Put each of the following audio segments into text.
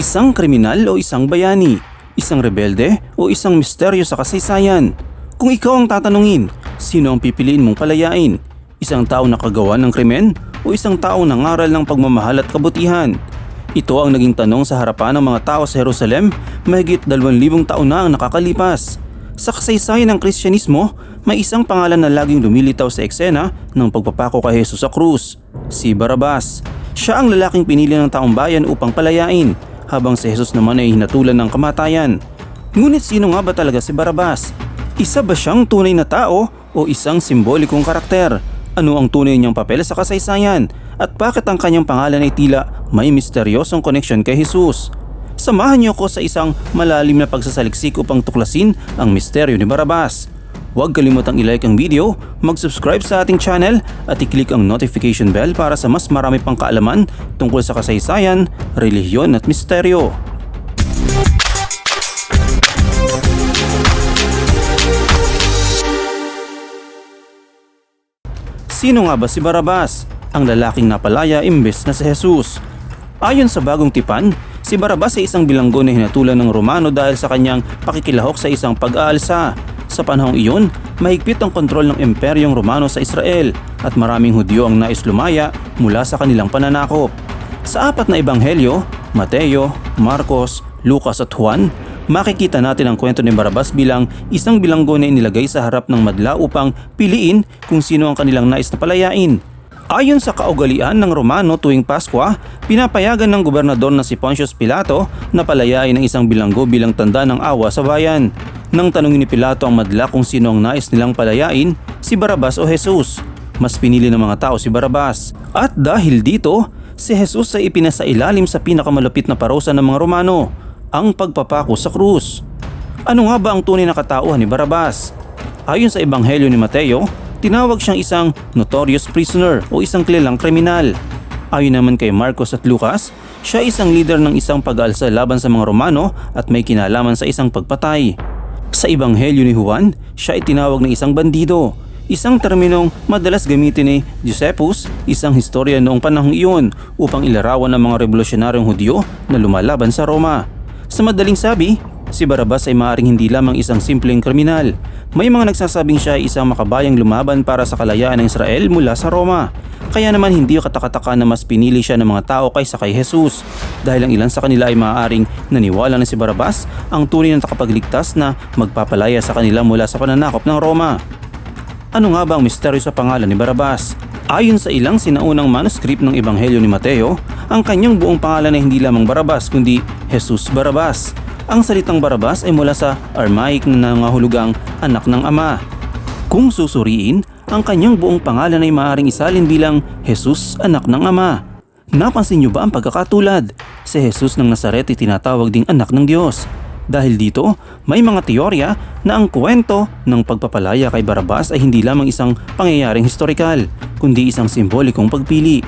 Isang kriminal o isang bayani? Isang rebelde o isang misteryo sa kasaysayan? Kung ikaw ang tatanungin, sino ang pipiliin mong palayain? Isang tao na kagawa ng krimen o isang taong nangaral ng pagmamahal at kabutihan? Ito ang naging tanong sa harapan ng mga tao sa Jerusalem mahigit 2,000 taon na ang nakakalipas. Sa kasaysayan ng Kristyanismo, may isang pangalan na laging lumilitaw sa eksena ng pagpapako kay Jesus sa krus, si Barabas. Siya ang lalaking pinili ng taong bayan upang palayain, habang si Jesus naman ay hinatulan ng kamatayan. Ngunit sino nga ba talaga si Barabas? Isa ba siyang tunay na tao o isang simbolikong karakter? Ano ang tunay niyang papel sa kasaysayan? At bakit ang kanyang pangalan ay tila may misteryosong koneksyon kay Jesus? Samahan niyo ko sa isang malalim na pagsasaliksik upang tuklasin ang misteryo ni Barabas. Huwag kalimutang i-like ang video, mag-subscribe sa ating channel at i-click ang notification bell para sa mas marami pang kaalaman tungkol sa kasaysayan, relihiyon at misteryo. Sino nga ba si Barabas? Ang lalaking napalaya imbes na si Jesus. Ayon sa bagong tipan, si Barabas ay isang bilanggo na hinatulan ng Romano dahil sa kanyang pakikilahok sa isang pag-aalsa. Sa panahong iyon, mahigpit ang kontrol ng Imperyong Romano sa Israel at maraming Hudyo ang nais lumaya mula sa kanilang pananakop. Sa apat na ebanghelyo, Mateo, Marcos, Lucas at Juan, makikita natin ang kwento ni Barabas bilang isang bilanggo na inilagay sa harap ng madla upang piliin kung sino ang kanilang nais na palayain. Ayon sa kaugalian ng Romano tuwing Paskwa, pinapayagan ng gobernador na si Pontius Pilato na palayain ang isang bilanggo bilang tanda ng awa sa bayan. Nang tanungin ni Pilato ang madla kung sino ang nais nilang palayain, si Barabas o Jesus. Mas pinili ng mga tao si Barabas. At dahil dito, si Jesus ay ipinasailalim sa pinakamalapit na parusa ng mga Romano, ang pagpapako sa krus. Ano nga ba ang tunay na katauhan ni Barabas? Ayon sa Ebanghelyo ni Mateo, tinawag siyang isang notorious prisoner o isang kilalang kriminal. Ayon naman kay Marcos at Lucas, siya isang leader ng isang pag-aalsa laban sa mga Romano at may kinalaman sa isang pagpatay. Sa Ebanghelyo ni Juan, siya ay tinawag na isang bandido, isang terminong madalas gamitin ni Josephus, isang historia noong panahong iyon upang ilarawan ng mga revolusyonaryong Hudyo na lumalaban sa Roma. Sa madaling sabi, si Barabas ay maaaring hindi lamang isang simpleng kriminal. May mga nagsasabing siya ay isang makabayang lumaban para sa kalayaan ng Israel mula sa Roma. Kaya naman hindi katakataka na mas pinili siya ng mga tao kaysa kay Jesus dahil ang ilan sa kanila ay maaaring naniwala na si Barabas ang tunay na takapagligtas na magpapalaya sa kanila mula sa pananakop ng Roma. Ano nga ba ang misteryo sa pangalan ni Barabas? Ayon sa ilang sinaunang manuscript ng Ebanghelyo ni Mateo, ang kanyang buong pangalan ay hindi lamang Barabas kundi Jesus Barabas. Ang salitang Barabas ay mula sa Aramaic na nangahulugang anak ng ama. Kung susuriin, ang kanyang buong pangalan ay maaaring isalin bilang Jesus anak ng ama. Napansin niyo ba ang pagkakatulad? Si Jesus ng Nazaret ay tinatawag ding anak ng Diyos. Dahil dito, may mga teorya na ang kwento ng pagpapalaya kay Barabas ay hindi lamang isang pangyayaring historikal, kundi isang simbolikong pagpili.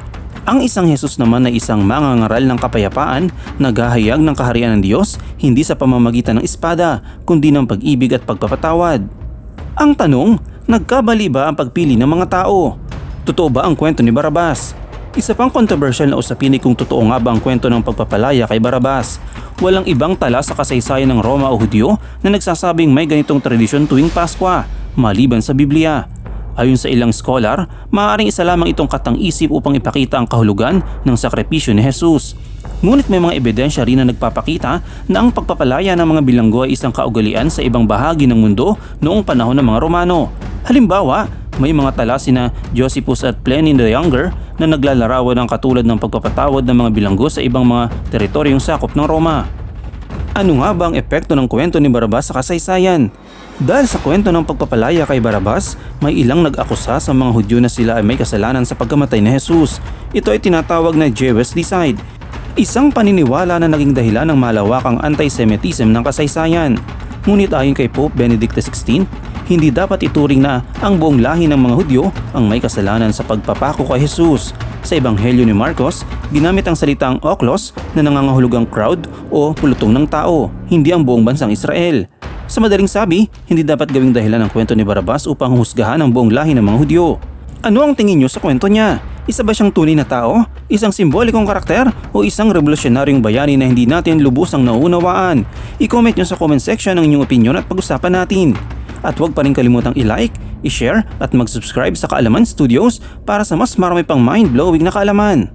Ang isang Jesus naman ay isang mangangaral ng kapayapaan, naghahayag ng kaharian ng Diyos hindi sa pamamagitan ng espada, kundi ng pag-ibig at pagpapatawad. Ang tanong, nagkabali ba ang pagpili ng mga tao? Totoo ba ang kwento ni Barabas? Isa pang controversial na usapin ay kung totoo nga ba ang kwento ng pagpapalaya kay Barabas. Walang ibang tala sa kasaysayan ng Roma o Hudyo na nagsasabing may ganitong tradisyon tuwing Paskwa, maliban sa Biblia. Ayon sa ilang scholar, maaaring isa lamang itong katang-isip upang ipakita ang kahulugan ng sakripisyo ni Jesus. Ngunit may mga ebidensya rin na nagpapakita na ang pagpapalaya ng mga bilanggo ay isang kaugalian sa ibang bahagi ng mundo noong panahon ng mga Romano. Halimbawa, may mga tala sina Josephus at Pliny the Younger na naglalarawan ng katulad ng pagpapatawad ng mga bilanggo sa ibang mga teritoryong sakop ng Roma. Ano nga ba ang epekto ng kwento ni Barabas sa kasaysayan? Dahil sa kwento ng pagpapalaya kay Barabas, may ilang nag-akusa sa mga Hudyo na sila ay may kasalanan sa pagkamatay ni Jesus. Ito ay tinatawag na Jewish Decide. Isang paniniwala na naging dahilan ng malawakang anti-Semitism ng kasaysayan. Ngunit ayon kay Pope Benedict XVI, hindi dapat ituring na ang buong lahi ng mga Hudyo ang may kasalanan sa pagpapako kay Jesus. Sa Ebanghelyo ni Marcos, ginamit ang salitang oklos na nangangahulugang crowd o pulutong ng tao, hindi ang buong bansang Israel. Sa madaling sabi, hindi dapat gawing dahilan ang kwento ni Barabas upang husgahan ang buong lahi ng mga Hudyo. Ano ang tingin nyo sa kwento niya? Isa ba siyang tunay na tao? Isang simbolikong karakter? O isang revolusyonaryong bayani na hindi natin lubusang nauunawaan? I-comment nyo sa comment section ang inyong opinion at pag-usapan natin. At huwag pa rin kalimutang i-like, i-share at mag-subscribe sa Kaalaman Studios para sa mas marami pang mind-blowing na kaalaman.